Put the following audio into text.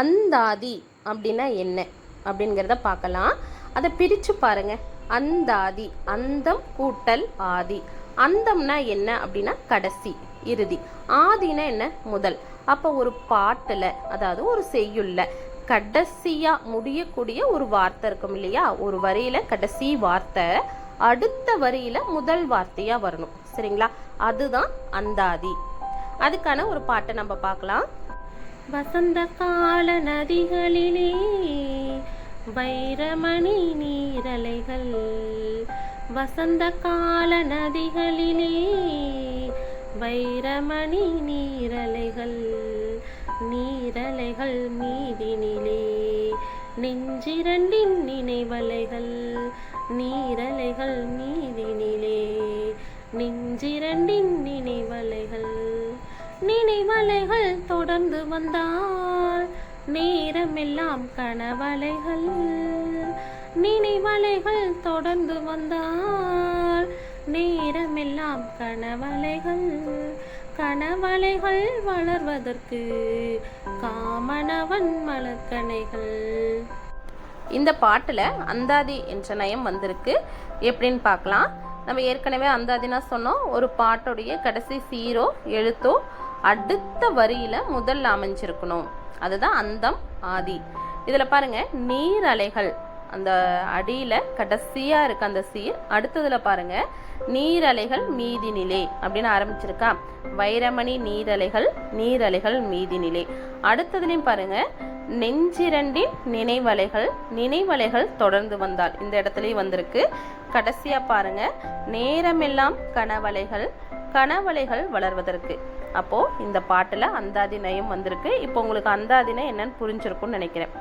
அந்தாதி அப்படின்னா என்ன? அப்படிங்கிறத பார்க்கலாம். அதை பிரித்து பாருங்க. அந்தாதி அந்தம் கூட்டல் ஆதி. அந்தம்னா என்ன அப்படின்னா கடைசி இறுதி. ஆதினா என்ன? முதல். அப்போ ஒரு பாட்டில் அதாவது ஒரு செய்யுள்ள கடைசியாக முடியக்கூடிய ஒரு வார்த்தை இருக்கும் இல்லையா? ஒரு வரியில் கடைசி வார்த்தை அடுத்த வரியில் முதல் வார்த்தையாக வரணும். சரிங்களா? அதுதான் அந்தாதி. அதுக்கான ஒரு பாட்டை நம்ம பார்க்கலாம். வசந்த கால நதிகளிலே வைரமணி நீரலைகள். வசந்த கால நதிகளிலே வைரமணி நீரலைகள். நீரலைகள் மீதினிலே நெஞ்சிரண்டின் நினைவலைகள். நீரலைகள் மீதினிலே நெஞ்சிரண்டின் நினைவலைகள். நினைவலைகள் தொடர்ந்து வந்தால் நேரமெல்லாம் கனவலைகள். நினைவலைகள் தொடர்ந்து வந்தால் நேரமெல்லாம் கனவலைகள். கனவலைகள் வளர்வதற்கு காமனவன் மலர்கனைகள் இந்த பாட்டில் அந்தாதி என்ற நயம் வந்திருக்கு. எப்படின்னு பார்க்கலாம். நம்ம ஏற்கனவே அந்தாதினா சொன்னோம். ஒரு பாட்டுடைய கடைசி சீரோ எழுத்தோ அடுத்த வரியில முதல்ல அமைஞ்சிருக்கணும். அதுதான் அந்தம் ஆதி. இதில் பாருங்க நீர் அலைகள் அந்த அடியில் கடைசியாக இருக்கு அந்த சீர் அடுத்ததுல பாருங்க நீரலைகள் மீதி நிலை அப்படின்னு ஆரம்பிச்சிருக்கா. வைரமணி நீரலைகள் நீரலைகள் மீதி நிலை. அடுத்ததுலையும் பாருங்க நெஞ்சிரண்டின் நினைவலைகள் நினைவலைகள் தொடர்ந்து வந்தால். இந்த இடத்துலயும் வந்திருக்கு. கடைசியா பாருங்க நேரமெல்லாம் கனவலைகள் கனவலைகள் வளர்வதற்கு. அப்போது இந்த பாட்டில் அந்தாதி நயம் வந்திருக்கு. இப்போ உங்களுக்கு அந்தாதினா என்னன்னு புரிஞ்சிருக்கும்னு நினைக்கிறேன்.